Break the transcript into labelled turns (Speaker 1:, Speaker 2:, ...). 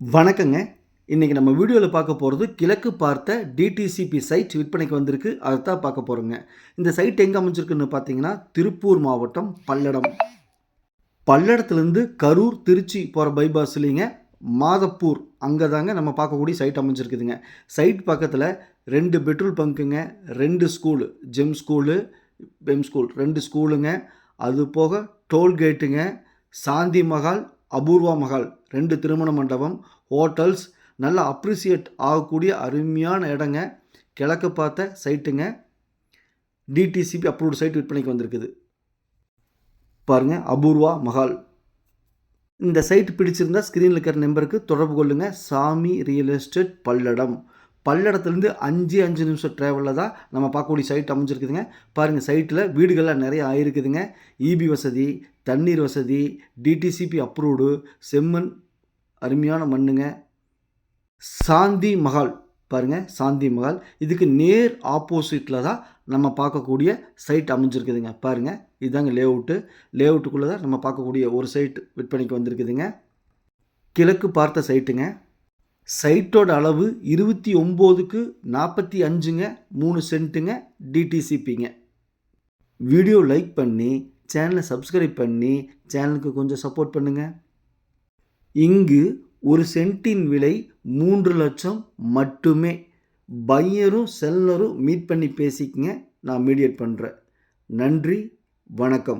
Speaker 1: வணக்கங்க. இன்றைக்கி நம்ம வீடியோவில் பார்க்க போகிறது கிழக்கு பார்த்த டிடிசிபி சைட் விற்பனைக்கு வந்திருக்கு. அதை தான் பார்க்க போகிறோங்க இந்த சைட் எங்கே அமைஞ்சிருக்குன்னு பார்த்தீங்கன்னா திருப்பூர் மாவட்டம் பல்லடம். பல்லடத்துலேருந்து கரூர் திருச்சி போகிற பைபாஸ்லிங்க மாதப்பூர். அங்கே தாங்க நம்ம பார்க்கக்கூடிய சைட் அமைஞ்சிருக்குதுங்க. சைட் பக்கத்தில் ரெண்டு பெட்ரோல் பங்க்குங்க ரெண்டு ஸ்கூலு ஜெம் ஸ்கூலு பெம் ஸ்கூல் ரெண்டு ஸ்கூலுங்க அது போக டோல்கேட்டுங்க சாந்தி மஹால் அபூர்வா மஹால் ரெண்டு திருமண மண்டபம் ஹோட்டல்ஸ் நல்லா அப்ரிசியேட் ஆகக்கூடிய அருமையான இடங்க. கிழக்கு பார்த்த சைட்டுங்க டிடிசிபி அப்ரூவ்டு சைட் விற்பனைக்கு வந்திருக்குது. பாருங்கள் அபூர்வா மஹால் இந்த சைட் பிடிச்சிருந்தா ஸ்க்ரீனில் இருக்கிற நம்பருக்கு தொடர்பு கொள்ளுங்கள் சாமி ரியல் எஸ்டேட் பல்லடம். பல்லடத்துலேருந்து அஞ்சு அஞ்சு நிமிஷம் ட்ராவலில் தான் நம்ம பார்க்கக்கூடிய சைட் அமைஞ்சிருக்குதுங்க. பாருங்கள் சைட்டில் வீடுகள்லாம் நிறைய ஆயிருக்குதுங்க. இபி வசதி தண்ணீர் வசதி டிடிசிபி அப்ரூவ்டு செம்மண் அருமையான மண்ணுங்க. சாந்தி மஹால் பாருங்கள் சாந்தி மஹால். இதுக்கு நேர் ஆப்போசிட்டில் தான் நம்ம பார்க்கக்கூடிய சைட் அமைஞ்சிருக்குதுங்க. பாருங்கள் இதுதாங்க லேஅவுட்டு லேஅவுட்டுக்குள்ளே தான் நம்ம பார்க்கக்கூடிய ஒரு சைட் விற்பனைக்கு வந்திருக்குதுங்க. கிழக்கு பார்த்த சைட்டுங்க சைட்டோட அளவு இருபத்தி ஒம்போதுக்கு நாற்பத்தி அஞ்சுங்க மூணு சென்ட்டுங்க டிடிசிபிங்க வீடியோ லைக் பண்ணி சேனலை சப்ஸ்கிரைப் பண்ணி சேனலுக்கு கொஞ்சம் சப்போர்ட் பண்ணுங்கள் இங்கு ஒரு சென்ட்டின் விலை மூன்று லட்சம் மட்டுமே. பையரும் செல்லரும் மீட் பண்ணி பேசிக்கங்க நான் மீடியேட் பண்ணுறேன் நன்றி வணக்கம்.